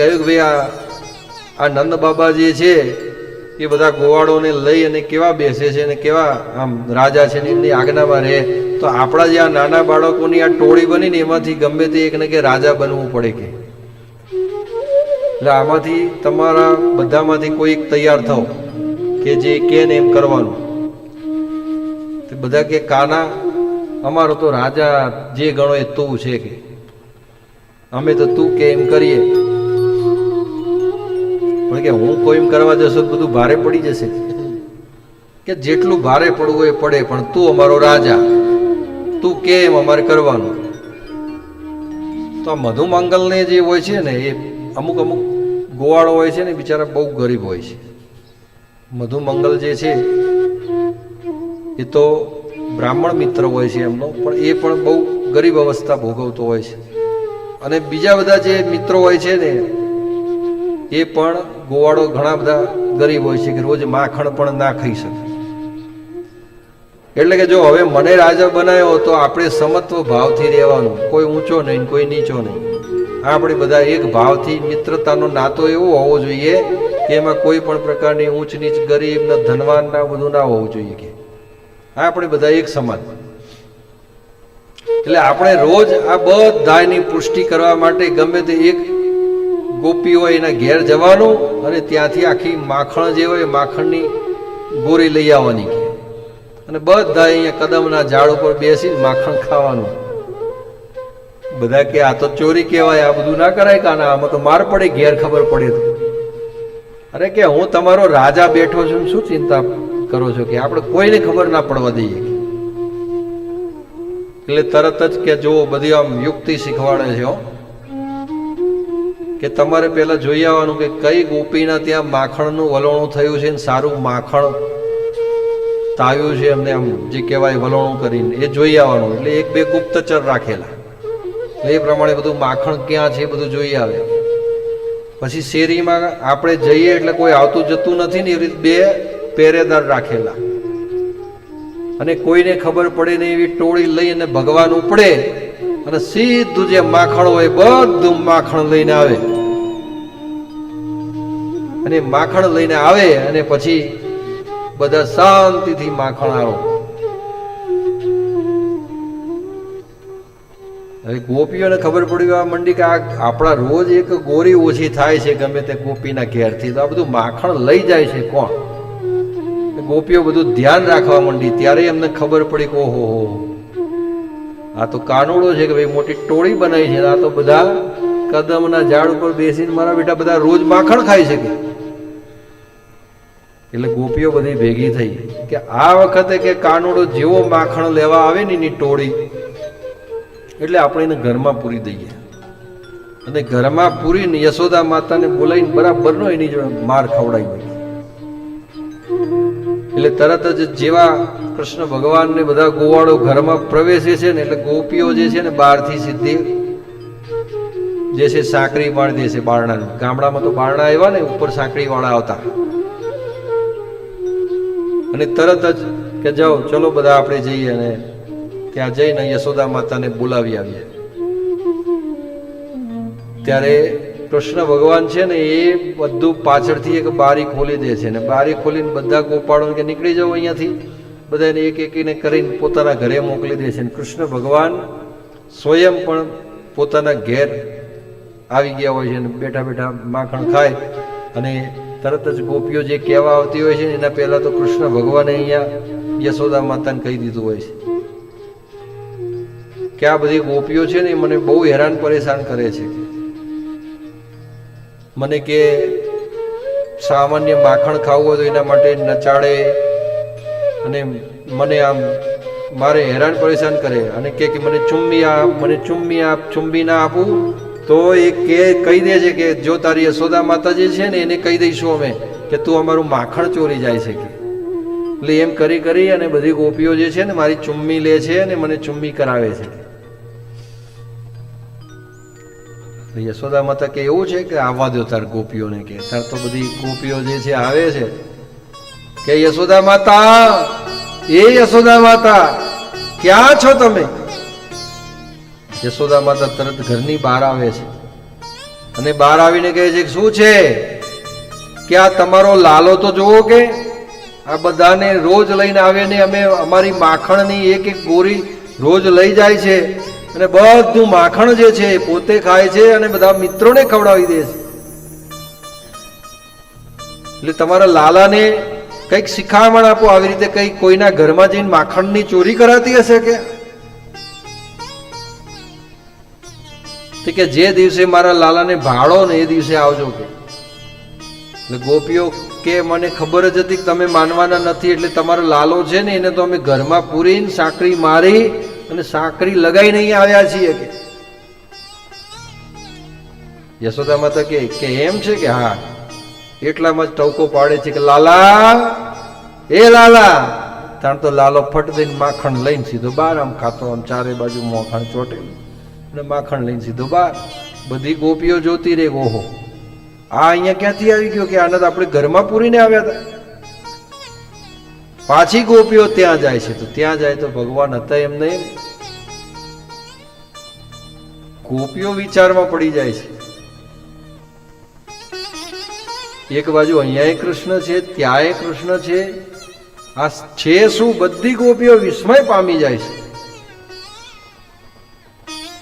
કહ્યું કે ભાઈ, આ આ નંદ બાબા જે છે, એ બધા ગોવાળોને લઈ અને કેવા બેસે છે અને કેવા આમ રાજા છે ને એમની આજ્ઞામાં રહે. તો આપણા જે આ નાના બાળકોની આ ટોળી બની ને એમાંથી ગમે તે એકને કે રાજા બનવું પડે કે. એટલે આમાંથી તમારા બધામાંથી કોઈ તૈયાર થાવ કે જે કે ને એમ કરવાનું. તે બધા કે કાના, અમારો તો રાજા જે ગણો એ તું છે કે. અમે તો તું કે એમ કરીએ. પણ કે હું કોઈ એમ કરવા જશો તો બધું ભારે પડી જશે. કે જેટલું ભારે પડવું એ પડે, પણ તું અમારો રાજા. તું કેમ અમારે કરવાનું? તો આ મધુમંગલને જે હોય છે ને, એ અમુક અમુક ગોવાળો હોય છે ને બિચારા બહુ ગરીબ હોય છે. મધુમંગલ જે છે, એ તો બ્રાહ્મણ મિત્ર હોય છે એમનો, પણ એ પણ બહુ ગરીબ અવસ્થા ભોગવતો હોય છે. અને બીજા બધા જે મિત્રો હોય છે ને એ પણ ગોવાળો ઘણા બધા ગરીબ હોય છે કે રોજ માખણ પણ ના ખાઈ શકે. એટલે કે જો હવે મને રાજા બનાવ્યો તો આપણે સમત્વ ભાવથી રહેવાનું. કોઈ ઊંચો નહીં, કોઈ નીચો નહીં. આપણે બધા એક ભાવથી મિત્રતાનો નાતો એવો હોવો જોઈએ કે એમાં કોઈ પણ પ્રકારની ઊંચ નીચ ગરીબ ને ધનવાન ના બધું ના હોવું જોઈએ કે. આપણે બધા એક સમાન એટલે આપણે રોજ આ બધાની પુષ્ટિ કરવા માટે ગમે તે એક ગોપી હોય એના ઘેર જવાનું અને ત્યાંથી આખી માખણ જે હોય માખણની ગોરી લઈ આવવાની કે. અને બધા અહીંયા કદમના ઝાડ ઉપર બેસી માખણ ખાવાનું. બધા કે, આ તો ચોરી કહેવાય, આ બધું ના કરાય કાના? આમાં તો માર પડે ઘેર ખબર પડે તો. અરે કે, હું તમારો રાજા બેઠો છું શું ચિંતા કરો છો કે? આપણે કોઈને ખબર ના પડવા દઈએ એટલે તરત જ કે જો બધી આમ યુક્તિ શીખવાડે છે, હો. કે તમારે પહેલાં જોઈ આવવાનું કે કઈ ગોપીના ત્યાં માખણનું વલોણું થયું છે ને સારું માખણ તાવ્યું છે એમને આમ જે કહેવાય વલોણું કરીને. એ જોઈ આવવાનું. એટલે એક બે ગુપ્તચર રાખેલા. એ પ્રમાણે બધું માખણ ક્યાં છે એ બધું જોઈ આવે. પછી શેરીમાં આપણે જઈએ એટલે કોઈ આવતું જતું નથી ને એવી રીતે બે પહેરેદાર રાખેલા. અને કોઈને ખબર પડે ને એવી ટોળી લઈ અને ભગવાન ઉપડે અને સીધું જે માખણ હોય બધું માખણ લઈને આવે. અને માખણ લઈને આવે અને પછી બધા શાંતિથી માખણ આવો હવે ગોપીઓને ખબર પડી આ મંડી કે આપણા રોજ એક ગોરી ઓછી થાય છે, ગમે તે ગોપીના ઘેરથી. તો આ બધું માખણ લઈ જાય છે કોણ? ગોપીઓ બધું ધ્યાન રાખવા માંડી. ત્યારે એમને ખબર પડી કે, ઓહો આ તો કાનોડો છે કે ભાઈ, મોટી ટોળી બનાવી છે. આ તો બધા કદમના ઝાડ ઉપર બેસીને મારા બેટા બધા રોજ માખણ ખાઈ શકે. એટલે ગોપીઓ બધી ભેગી થઈ કે આ વખતે કે કાનોડો જેવો માખણ લેવા આવે ને એની ટોળી, એટલે આપણે એને ઘરમાં પૂરી દઈએ. અને ઘરમાં પૂરીને યશોદા માતાને બોલાવીને બરાબરનો એની જોડે માર ખવડાવી દઈએ. એટલે તરત જ જેવા કૃષ્ણ ભગવાન ને બધા ગોવાળો ઘરમાં પ્રવેશે છે ને એટલે ગોપીઓ જે છે ને બહારથી સીધી જે છે સાંકળી બાળી દે છે બારણા ગામડામાં તો બારણા આવ્યા ને ઉપર સાંકળી વાળા આવતા. અને તરત જ કે જાઓ, ચલો બધા આપણે જઈએ અને ત્યાં જઈને યશોદા માતાને બોલાવી આવીએ. ત્યારે કૃષ્ણ ભગવાન છે ને એ બધું પાછળથી એક બારી ખોલી દે છે ને બારી ખોલીને બધા ગોપાળો કે નીકળી જાઓ અહીંયાથી. બધાને એક એકને કરીને પોતાના ઘરે મોકલી દે છે ને કૃષ્ણ ભગવાન સ્વયં પણ પોતાના ઘેર આવી ગયા હોય છે ને બેઠા બેઠા માખણ ખાય અને તરત જ ગોપીઓ જે કહેવા આવતી હોય છે એના પહેલાં તો કૃષ્ણ ભગવાને અહીંયા યશોદા માતાને કહી દીધું હોય છે. કે આ બધી ગોપીઓ છે ને એ મને બહુ હેરાન પરેશાન કરે છે. મને કે સામાન્ય માખણ ખાવું હોય તો એના માટે નચાડે અને મને આમ મારે હેરાન પરેશાન કરે અને કે મને ચુમ્મી આપ, મને ચુમ્મી આપ, ચુંબી ના આપું, તો એ કે કહી દે છે કે જો તારી યશોદા માતા જે છે ને એને કહી દઈશું અમે કે તું અમારું માખણ ચોરી જાય છે કે. એટલે એમ કરી કરી અને બધી ગોપીઓ જે છે ને મારી ચુમ્મી લે છે અને મને ચુમ્મી કરાવે છે. યશોદા માતા કે એવું છે કે આવવા દો તાર ગોપીઓને કે? તાર તો બધી ગોપીઓ જે છે આવે છે. કે યશોદા માતા, એ યશોદા માતા, ક્યાં છો તમે? યશોદા માતા તરત ઘરની બહાર આવે છે. અને બહાર આવીને કહે છે શું છે? કે આ તમારો લાલો તો જુઓ કે, આ બધાને રોજ લઈને આવે ને અમે અમારી માખણની એક એક ગોરી રોજ લઈ જાય છે. અને બધું માખણ જે છે પોતે ખાય છે અને બધા મિત્રોને ખવડાવી દે છે. એટલે તમારા લાલાને કંઈક શિખામણ આપો, આવી રીતે કંઈક કોઈના ઘરમાં જઈને માખણની ચોરી કરાતી હશે કે? કે જે દિવસે મારા લાલાને ભાડો ને એ દિવસે આવજો કે. એટલે ગોપીઓ કે, મને ખબર જ હતી કે તમે માનવાના નથી, એટલે તમારો લાલો છે ને, એને તો અમે ઘરમાં પૂરીને સાંકળી મારી અને સાંકળી લગાઈને અહીંયા આવ્યા છીએ કે? યશોદા માતા કે કે એમ છે કે હા, એટલામાં જ ટવકો પાડે છે કે, લાલા, એ લાલા. તાણ તો લાલો ફટ દઈને માખણ લઈને સીધો બાર આમ ખાતો, આમ ચારે બાજુ માખણ ચોટેલું અને માખણ લઈને સીધો બાર બધી ગોપીઓ જોતી રે ઓહો, આ અહીંયા ક્યાંથી આવી ગયો કે? આનંદ આપણે ઘરમાં પૂરીને આવ્યા હતા. પાછી ગોપીઓ ત્યાં જાય છે. તો ત્યાં જાય તો ભગવાન હતા એમને નહીં? ગોપીઓ વિચારમાં પડી જાય છે. એક બાજુ અહીંયા કૃષ્ણ છે, ત્યાંય કૃષ્ણ છે. આ છે શું? બધી ગોપીઓ વિસ્મય પામી જાય છે.